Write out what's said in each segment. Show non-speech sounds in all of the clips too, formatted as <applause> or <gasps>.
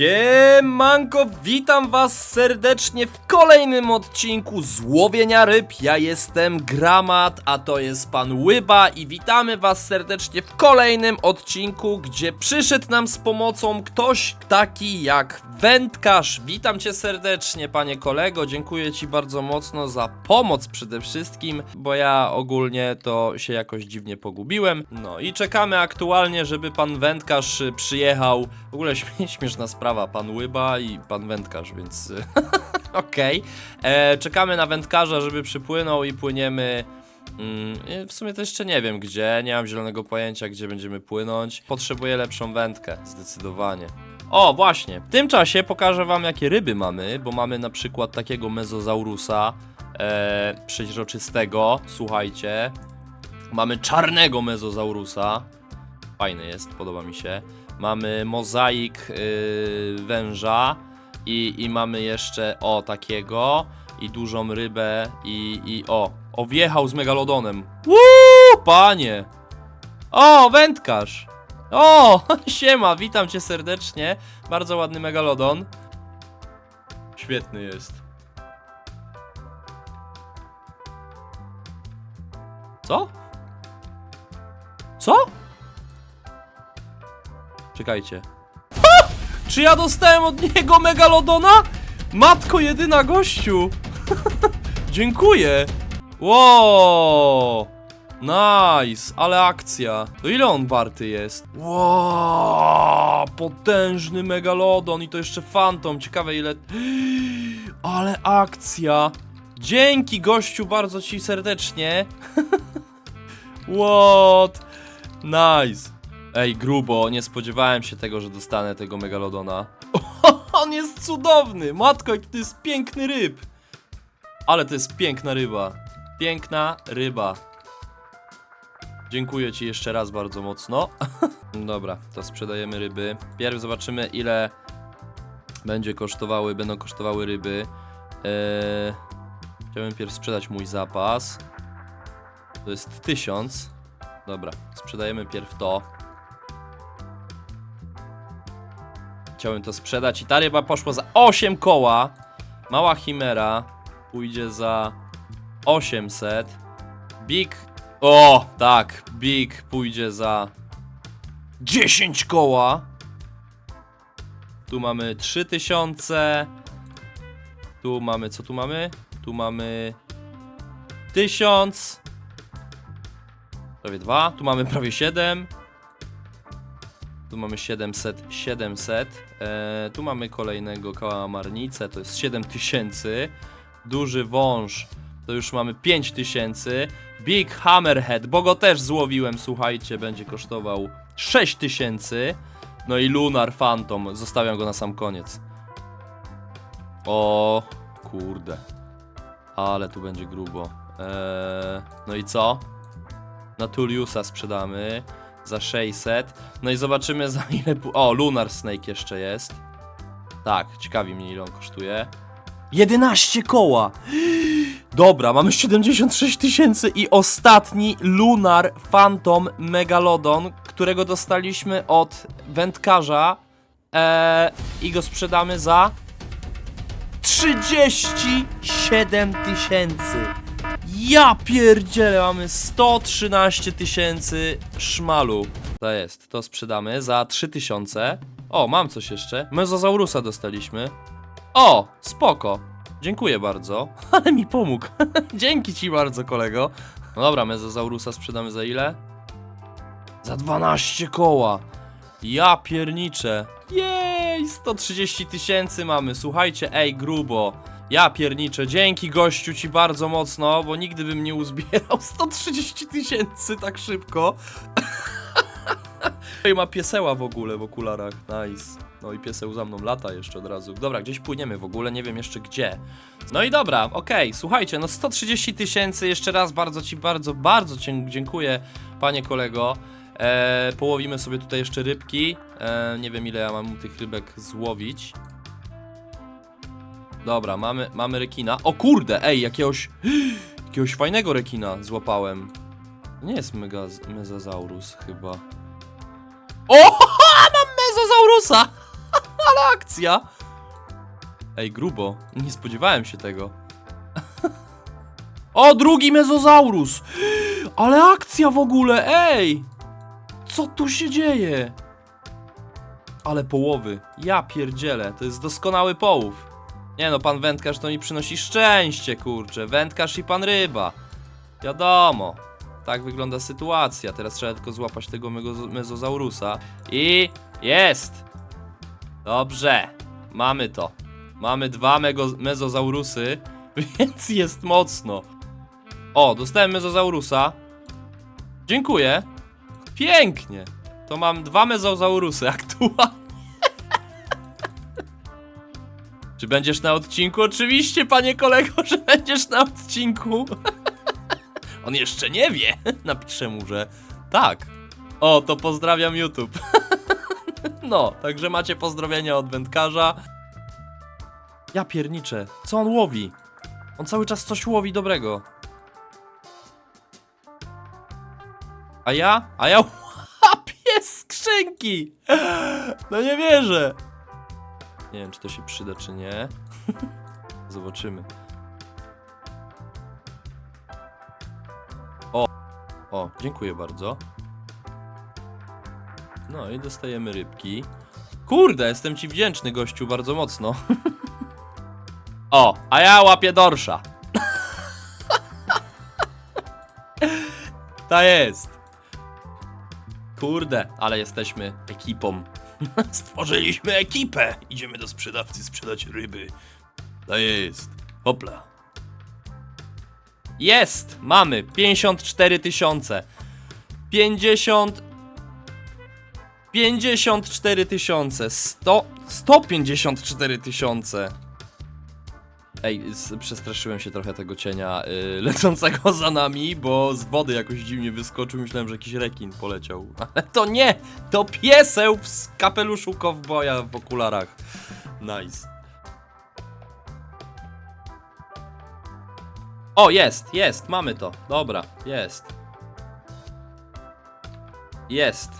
Siemanko, witam was serdecznie w kolejnym odcinku Złowienia Ryb. Ja jestem Gramat, a to jest pan Łyba i witamy was serdecznie w kolejnym odcinku, gdzie przyszedł nam z pomocą ktoś taki jak wędkarz. Witam cię serdecznie, panie kolego, dziękuję ci bardzo mocno za pomoc przede wszystkim, bo ja ogólnie to się jakoś dziwnie pogubiłem. No i czekamy aktualnie, żeby pan wędkarz przyjechał. W ogóle śmie śmieszna sprawa, pan Łyba i pan wędkarz, więc <laughs> okej. E, Czekamy na wędkarza, żeby przypłynął i płyniemy. Mm, w sumie to jeszcze nie wiem gdzie, nie mam zielonego pojęcia gdzie będziemy płynąć. Potrzebuję lepszą wędkę, zdecydowanie. O, właśnie. W tym czasie pokażę wam jakie ryby mamy, bo mamy na przykład takiego mezozaurusa e, przeźroczystego, słuchajcie. Mamy czarnego mezozaurusa. Fajny jest, podoba mi się. Mamy mozaik yy, węża i, i mamy jeszcze o takiego i dużą rybę i, i o, o wjechał z megalodonem. Uuu, panie! O, wędkarz! O, <laughs> siema, witam cię serdecznie. Bardzo ładny megalodon. Świetny jest. Co? Co? Czekajcie. Ha! Czy ja dostałem od niego megalodona? Matko jedyna gościu! <laughs> Dziękuję! Wow! Nice, ale akcja. No ile on warty jest? Wow! Potężny megalodon i to jeszcze fantom. Ciekawe ile... <gasps> Ale akcja! Dzięki gościu bardzo ci serdecznie. <laughs> What? Nice. Ej, grubo, nie spodziewałem się tego, że dostanę tego megalodona. <laughs> On jest cudowny! Matko, jaki to jest piękny ryb! Ale to jest piękna ryba. Piękna ryba. Dziękuję ci jeszcze raz bardzo mocno. <laughs> Dobra, to sprzedajemy ryby. Pierw zobaczymy ile będzie kosztowały, będą kosztowały ryby. Eee, chciałbym pierw sprzedać mój zapas. To jest 1000. Dobra, sprzedajemy pierw to. Chciałem to sprzedać i ta ryba poszła za 8 koła. Mała chimera pójdzie za 800. Big. O, tak, Big pójdzie za 10 koła. Tu mamy 3000. Tu mamy, co tu mamy? Tu mamy 1000. Prawie 2. Tu mamy prawie 7. Tu mamy 700, 700. E, tu mamy kolejnego kałamarnicę, to jest 7000. Duży wąż, to już mamy 5000. Big Hammerhead, bo go też złowiłem, słuchajcie, będzie kosztował 6000. No i Lunar Phantom, zostawiam go na sam koniec. O, kurde. Ale tu będzie grubo. Eee, no i co? Natuliusa sprzedamy za 600. No i zobaczymy <laughs> za ile. O, Lunar Snake jeszcze jest. Tak, ciekawi mnie ile on kosztuje. 11 koła! <gasps> Dobra, mamy 76 tysięcy i ostatni Lunar Phantom Megalodon, którego dostaliśmy od wędkarza. Eee, I go sprzedamy za 37 tysięcy. Ja pierdzielę, mamy 113 tysięcy szmalu. To jest, to sprzedamy za 3000. O, mam coś jeszcze. Mezozaurusa dostaliśmy. O, spoko. Dziękuję bardzo. <laughs> Ale mi pomógł. <laughs> Dzięki ci bardzo, kolego. No dobra, Mezozaurusa sprzedamy za ile? Za 12 koła. Ja pierniczę. Jej, 130 tysięcy mamy. Słuchajcie, ej, grubo. Ja pierniczę, dzięki gościu ci bardzo mocno, bo nigdy bym nie uzbierał <laughs> 130 tysięcy tak szybko. <laughs> I ma pieseła w ogóle w okularach, nice. No i pieseł za mną lata jeszcze od razu. Dobra, gdzieś płyniemy w ogóle, nie wiem jeszcze gdzie. No i dobra, okej, słuchajcie, no 130 tysięcy, jeszcze raz bardzo ci, bardzo, bardzo dziękuję, panie kolego. Eee, połowimy sobie tutaj jeszcze rybki. Eee, nie wiem ile ja mam tych rybek złowić. Dobra, mamy, mamy rekina. O kurde, ej, jakiegoś, <gasps> jakiegoś fajnego rekina złapałem. Nie jest mega, mezozaurus chyba. O, <laughs> mam mezozaurusa! <laughs> Ale akcja! Ej, grubo. Nie spodziewałem się tego. <laughs> O, drugi mezozaurus! <gasps> Ale akcja w ogóle, ej! Co tu się dzieje? Ale połowy. Ja pierdzielę, to jest doskonały połów. Nie no, pan wędkarz to mi przynosi szczęście, kurczę. Wędkarz i pan ryba. Wiadomo. Tak wygląda sytuacja. Teraz trzeba tylko złapać tego mego- mezozaurusa. I jest! Dobrze. Mamy to. Mamy dwa mego- mezozaurusy, <laughs> więc jest mocno. O, dostałem mezozaurusa. Dziękuję. Pięknie. To mam dwa mezozaurusy <laughs> aktualnie. Czy będziesz na odcinku? Oczywiście, panie kolego, <laughs> że będziesz na odcinku. <laughs> On jeszcze nie wie. <laughs> Napiszę mu, że tak. O, to pozdrawiam YouTube. No, także macie pozdrowienia od wędkarza. Ja pierniczę. Co on łowi? On cały czas coś łowi dobrego. A ja? A ja łapię skrzynki! No nie wierzę! Nie wiem, czy to się przyda, czy nie. <laughs> Zobaczymy. O! O, dziękuję bardzo. No i dostajemy rybki. Kurde, jestem ci wdzięczny, gościu, bardzo mocno. <laughs> O, a ja łapię dorsza. <laughs> Ta jest. Kurde, ale jesteśmy ekipą. <laughs> Stworzyliśmy ekipę. Idziemy do sprzedawcy sprzedać ryby. Ta jest. Hopla. Jest! Mamy 54 tysiące. 50 54 tysiące. 100 154 tysiące. Ej, przestraszyłem się trochę tego cienia y, <laughs> lecącego za nami, bo z wody jakoś dziwnie wyskoczył. Myślałem, że jakiś rekin poleciał. <laughs> Ale to nie! To pieseł w kapeluszu kowboja w okularach. Nice. O, jest, jest, mamy to. Dobra, jest. Jest.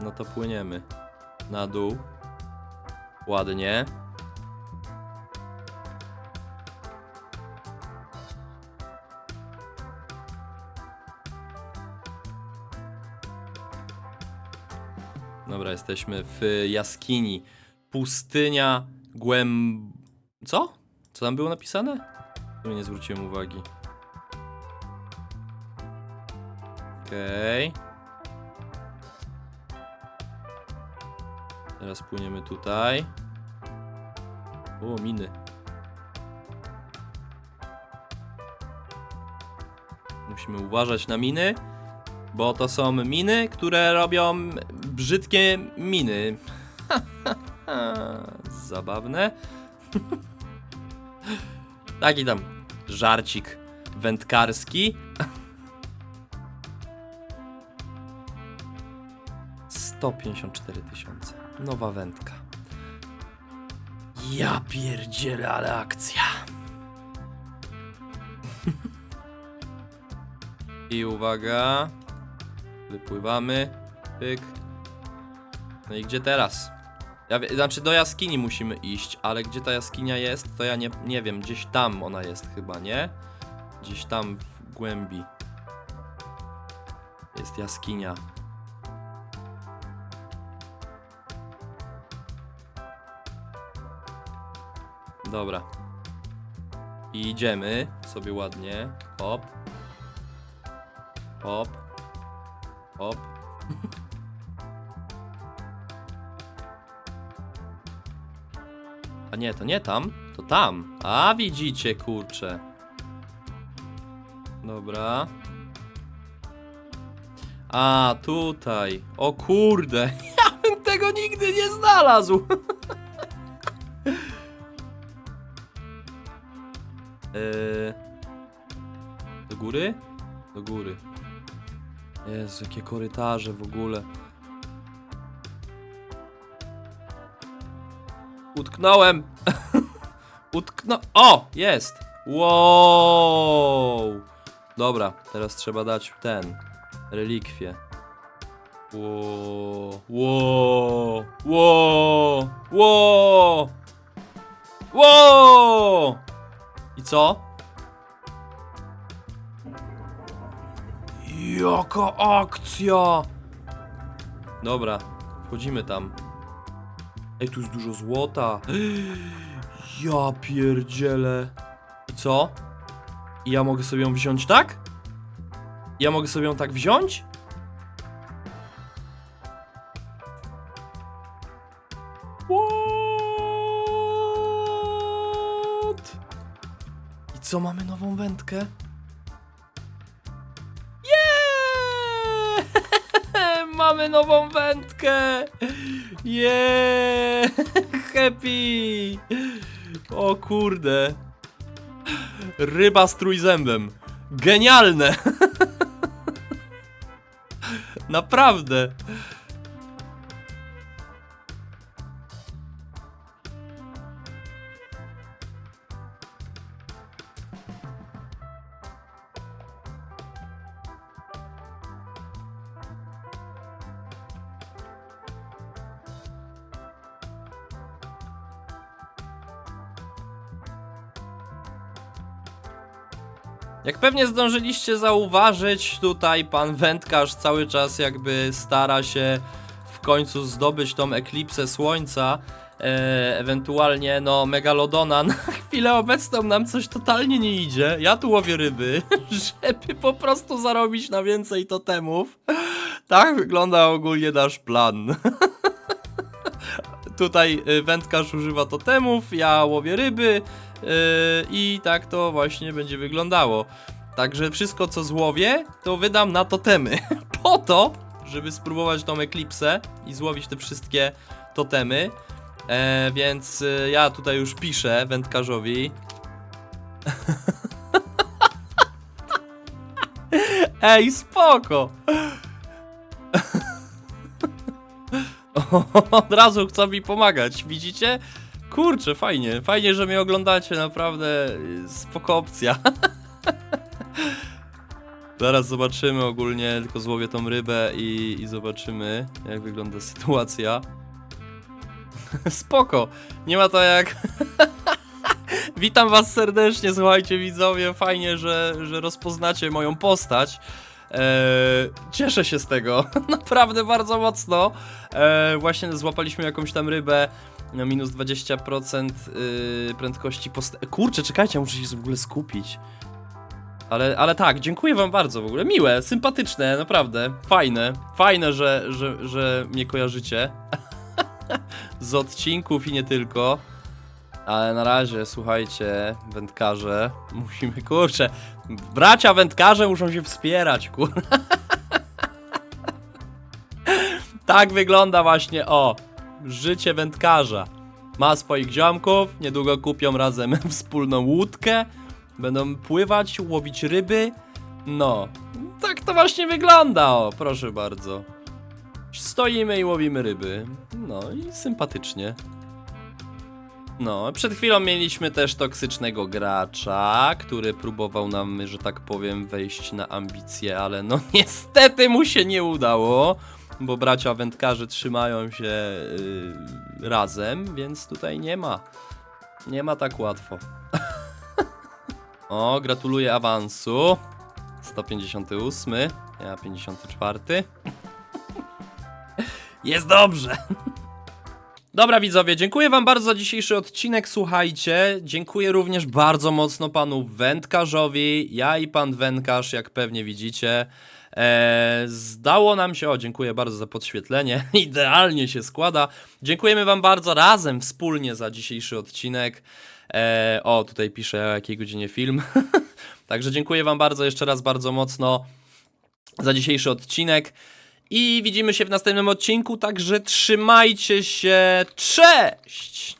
No to płyniemy. Na dół. Ładnie. Dobra, jesteśmy w jaskini. Pustynia głęb... Co? Co tam było napisane? Tu nie zwróciłem uwagi. Okej. Teraz płyniemy tutaj. O, miny. Musimy uważać na miny, bo to są miny, które robią brzydkie miny. <laughs> Zabawne. <laughs> Taki tam żarcik wędkarski. <laughs> 154 tysiące. Nowa wędka. Ja pierdzielę, ale akcja. I uwaga. Wypływamy. Pyk. No i gdzie teraz? Ja znaczy do jaskini musimy iść, ale gdzie ta jaskinia jest, to ja nie, nie wiem. Gdzieś tam ona jest chyba, nie? Gdzieś tam w głębi. Jest jaskinia. Dobra. I idziemy sobie ładnie. Hop. Hop. Hop. A nie, to nie tam, to tam. A widzicie, kurczę. Dobra. A, tutaj. O kurde. <laughs> Ja bym tego nigdy nie znalazł. <laughs> Eee, do góry? Do góry. Jezu, jakie korytarze w ogóle. Utknąłem! <laughs> Utknął. O! Jest! Wow! Dobra, teraz trzeba dać ten. Relikwie. Ło, ło, ło, ło, co? Jaka akcja! Dobra, wchodzimy tam. Ej, tu jest dużo złota. <gasps> Ja pierdzielę. I co? I ja mogę sobie ją wziąć tak? Ja mogę sobie ją tak wziąć? What? Co, mamy nową wędkę? Yeah! <laughs> mamy nową wędkę! Yeah! <laughs> Happy! O kurde! Ryba z trójzębem. Genialne! <laughs> Naprawdę! Jak pewnie zdążyliście zauważyć, tutaj pan wędkarz cały czas jakby stara się w końcu zdobyć tą eklipsę słońca. E, ewentualnie, no, megalodona. <laughs> Na chwilę obecną nam coś totalnie nie idzie. Ja tu łowię ryby, <laughs> żeby po prostu zarobić na więcej totemów. Tak wygląda ogólnie nasz plan. <laughs> Tutaj y, wędkarz używa totemów, ja łowię ryby i tak to właśnie będzie wyglądało. Także wszystko co złowię, to wydam na totemy. <laughs> Po to, żeby spróbować tą eklipsę i złowić te wszystkie totemy. E, więc y, ja tutaj już piszę wędkarzowi. <laughs> Ej, spoko! <laughs> Od razu chcą mi pomagać, widzicie? Kurczę, fajnie, fajnie, że mnie oglądacie, naprawdę spoko opcja. <laughs> Zaraz zobaczymy ogólnie, tylko złowię tą rybę i, i zobaczymy, jak wygląda sytuacja. <laughs> Spoko, nie ma to jak... <laughs> Witam was serdecznie, słuchajcie widzowie, fajnie, że, że rozpoznacie moją postać. Eee, cieszę się z tego, naprawdę bardzo mocno. Eee, właśnie złapaliśmy jakąś tam rybę na minus 20% yy, prędkości post... Kurczę, czekajcie, muszę się w ogóle skupić. Ale, ale tak, dziękuję wam bardzo w ogóle. Miłe, sympatyczne, naprawdę. Fajne. Fajne, że, że, że mnie kojarzycie. <laughs> Z odcinków i nie tylko. Ale na razie, słuchajcie, wędkarze, musimy, kurczę, bracia wędkarze muszą się wspierać, kur... <laughs> tak wygląda właśnie, o, życie wędkarza. Ma swoich ziomków, niedługo kupią razem <laughs> wspólną łódkę, będą pływać, łowić ryby, no, tak to właśnie wygląda, o, proszę bardzo. Stoimy i łowimy ryby, no i sympatycznie. No, przed chwilą mieliśmy też toksycznego gracza, który próbował nam, że tak powiem, wejść na ambicje, ale no <laughs> niestety mu się nie udało, bo bracia wędkarze trzymają się yy, razem, więc tutaj nie ma. Nie ma tak łatwo. <laughs> o, gratuluję awansu. 158, ja 54. <laughs> Jest dobrze. Dobra widzowie, dziękuję wam bardzo za dzisiejszy odcinek, słuchajcie, dziękuję również bardzo mocno panu wędkarzowi, ja i pan wędkarz, jak pewnie widzicie, e, zdało nam się, o dziękuję bardzo za podświetlenie, <laughs> idealnie się składa, dziękujemy wam bardzo razem, wspólnie za dzisiejszy odcinek, e, o tutaj piszę o jakiej godzinie film, <laughs> także dziękuję wam bardzo jeszcze raz bardzo mocno za dzisiejszy odcinek. I widzimy się w następnym odcinku, także trzymajcie się. Cześć!